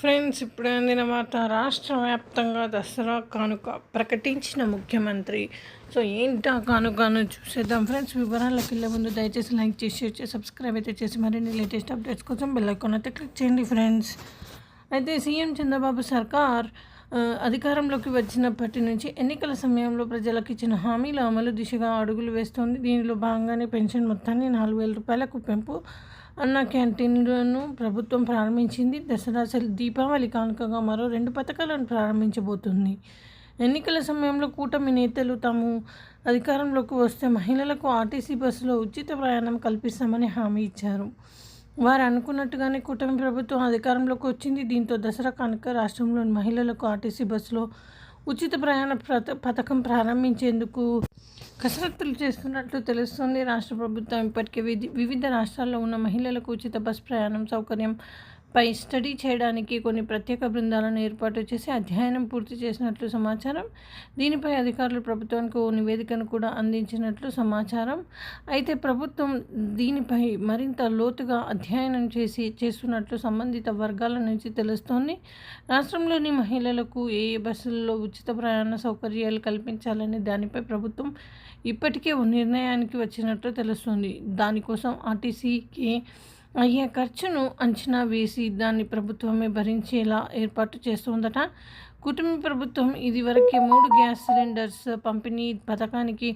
Friends ఇప్పుడు అందిన వార్త రాష్ట్ర వ్యాప్తంగా దసరా కానుక ప్రకటించిన ముఖ్యమంత్రి. సో ఏంటి ఆ కానుకను చూసేద్దాం. ఫ్రెండ్స్ వివరాలకు వెళ్ళే ముందు దయచేసి లైక్ చేసి షేర్ చేసి సబ్స్క్రైబ్ అయితే చేసి మరిన్ని లేటెస్ట్ అప్డేట్స్ కోసం బెల్ ఐకాన్ అయితే క్లిక్ చేయండి ఫ్రెండ్స్. అయితే సీఎం చంద్రబాబు సర్కార్ అధికారంలోకి వచ్చినప్పటి నుంచి ఎన్నికల సమయంలో ప్రజలకు ఇచ్చిన హామీల అమలు దిశగా అడుగులు వేస్తోంది. దీనిలో భాగంగానే పెన్షన్ మొత్తాన్ని నాలుగు వేల రూపాయలకు పెంపు అన్న క్యాంటీన్లను ప్రభుత్వం ప్రారంభించింది. దసరా దీపావళి కానుకగా మరో రెండు పథకాలను ప్రారంభించబోతుంది. ఎన్నికల సమయంలో కూటమి నేతలు తాము అధికారంలోకి వస్తే మహిళలకు ఆర్టీసీ బస్సులో ఉచిత ప్రయాణం కల్పిస్తామని హామీ ఇచ్చారు. వారు అనుకున్నట్టుగానే కూటమి ప్రభుత్వం అధికారంలోకి వచ్చింది. దీంతో దసరా కనుక రాష్ట్రంలోని మహిళలకు ఆర్టీసీ బస్సులో ఉచిత ప్రయాణ పథకం ప్రారంభించేందుకు కసరత్తులు చేస్తున్నట్లు తెలుస్తోంది. రాష్ట్ర ప్రభుత్వం ఇప్పటికే వివిధ రాష్ట్రాల్లో ఉన్న మహిళలకు ఉచిత బస్ ప్రయాణం సౌకర్యం పై స్టడీ చేయడానికి కొన్ని ప్రత్యేక బృందాలను ఏర్పాటు చేసి అధ్యయనం పూర్తి చేసినట్లు సమాచారం. దీనిపై అధికారులు ప్రభుత్వానికి ఓ నివేదికను కూడా అందించినట్లు సమాచారం. అయితే ప్రభుత్వం దీనిపై మరింత లోతుగా అధ్యయనం చేసి చేస్తున్నట్లు సంబంధిత వర్గాల నుంచి తెలుస్తోంది. రాష్ట్రంలోని మహిళలకు ఏ బస్సుల్లో ఉచిత ప్రయాణ సౌకర్యాలు కల్పించాలని దానిపై ప్రభుత్వం ఇప్పటికే ఓ నిర్ణయానికి వచ్చినట్లు తెలుస్తుంది. దానికోసం ఆర్టీసీకి అయ్యే ఖర్చును అంచనా వేసి దాన్ని ప్రభుత్వమే భరించేలా ఏర్పాటు చేస్తుందట. కుటుంబ ప్రభుత్వం ఇదివరకే మూడు గ్యాస్ సిలిండర్స్ పంపిణీ పథకానికి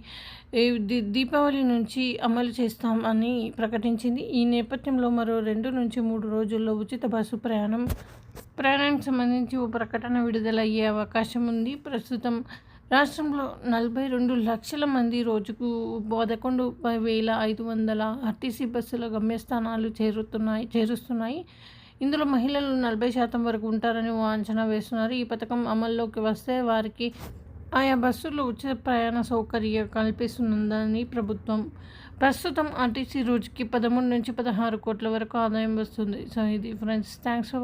దీపావళి నుంచి అమలు చేస్తామని ప్రకటించింది. ఈ నేపథ్యంలో మరో రెండు నుంచి మూడు రోజుల్లో ఉచిత బస్సు ప్రయాణం ప్రయాణానికి సంబంధించి ఓ ప్రకటన విడుదలయ్యే అవకాశం ఉంది. ప్రస్తుతం రాష్ట్రంలో నలభై రెండు లక్షల మంది రోజుకు పదకొండు వేల ఐదు వందల ఆర్టీసీ బస్సుల గమ్యస్థానాలు చేరుతున్నాయి చేరుస్తున్నాయి. ఇందులో మహిళలు నలభై శాతం వరకు ఉంటారని అంచనా వేస్తున్నారు. ఈ పథకం అమల్లోకి వస్తే వారికి ఆయా బస్సులు ఉచిత ప్రయాణ సౌకర్యం కల్పిస్తుందని ప్రభుత్వం. ప్రస్తుతం ఆర్టీసీ రోజుకి పదమూడు నుంచి పదహారు కోట్ల వరకు ఆదాయం వస్తుంది. సో ఇది ఫ్రెండ్స్ థ్యాంక్స్ ఫర్